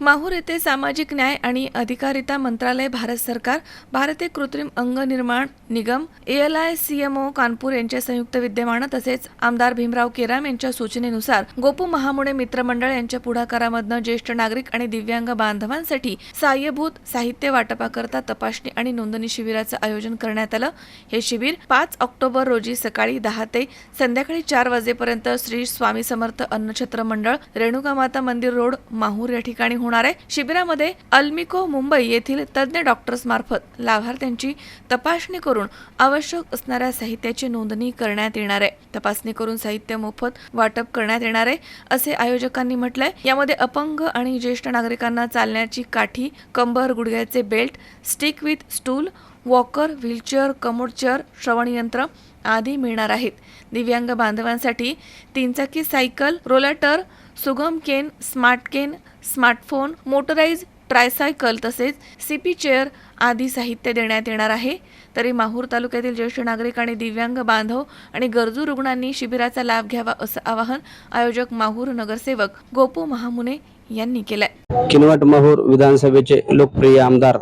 माहूर येथे सामाजिक न्याय आणि अधिकारिता मंत्रालय भारत सरकार भारतीय कृत्रिम अंग निर्माण निगम L I C M O Kanpur यांच्या संयुक्त विद्यमानं तसेच आमदार भीमराव केराम यांच्या सूचनेनुसार गोपू महामुळे मित्रमंडळ यांच्या पुढाकारामधनं ज्येष्ठ नागरिक आणि दिव्यांग बांधवांसाठी सहाय्यभूत साहित्य वाटपाकरता तपासणी आणि नोंदणी शिबिराचं आयोजन करण्यात आलं. हे शिबिर पाच ऑक्टोबर रोजी सकाळी दहा ते संध्याकाळी चार वाजेपर्यंत श्री स्वामी समर्थ अन्नछत्र मंडळ रेणुका माता मंदिर रोड माहूर या ठिकाणी होणार आहे. शिबिरामध्ये अल्मिको मुंबई येथील तज्ज्ञ डॉक्टर्स मार्फत लाभार्थ्यांची तपासणी करून आवश्यक असणाऱ्या साहित्याची नोंदणी करण्यात येणार आहे. तपासणी करून साहित्य मोफत वाटप करण्यात येणार आहे असे आयोजकांनी म्हटलंय. यामध्ये अपंग आणि ज्येष्ठ नागरिकांना चालण्याची काठी कंबर गुडघ्याचे belt stick with stool walker wheelchair commode chair श्रवणयंत्र आदी मिळणार आहेत. दिव्यांग बांधवांसाठी तीनचाकी सायकल रोलॅटर सुगम cane smart cane smartphone motorise tricycle तसेच सीपी चेअर आदी साहित्य देण्यात येणार आहे. तरी माहूर तालुक्यातील ज्येष्ठ नागरिक आणि दिव्यांग बांधव आणि गरजू रुग्णांनी शिबिराचा लाभ घ्यावा असं आवाहन आयोजक माहूर नगरसेवक गोपू महामुने यांनी केलंय. किनवट माहूर विधानसभेचे लोकप्रिय आमदार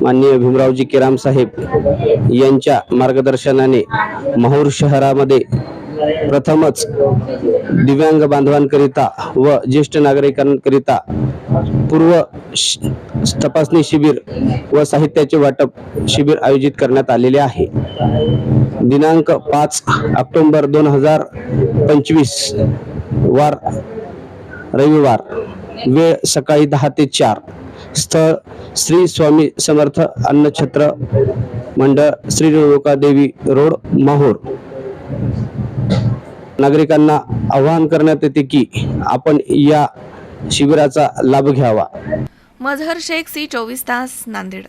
माननीय भीमरावजी केराम साहेब यांच्या मार्गदर्शनाने माहूर शहरामध्ये प्रथमच दिव्यांग बांधवांकरिता व ज्येष्ठ नागरिकांकरिता पूर्व तपासणी शिबिर व साहित्याचे वाटप शिबिर आयोजित करण्यात आलेले आहे. दिनांक पाच ऑक्टोंबर दोन हजार पंचवीस वार रविवार वेळ सकाळी दहा ते चार. स्थळ श्री स्वामी समर्थ अन्नछत्र मंडळ श्री रेणुका देवी रोड माहूर. नागरिकांना आवाहन करण्यात येते की आपण या शिबिराचा लाभ घ्यावा. मजहर शेख सी चोवीस तास नांदेड.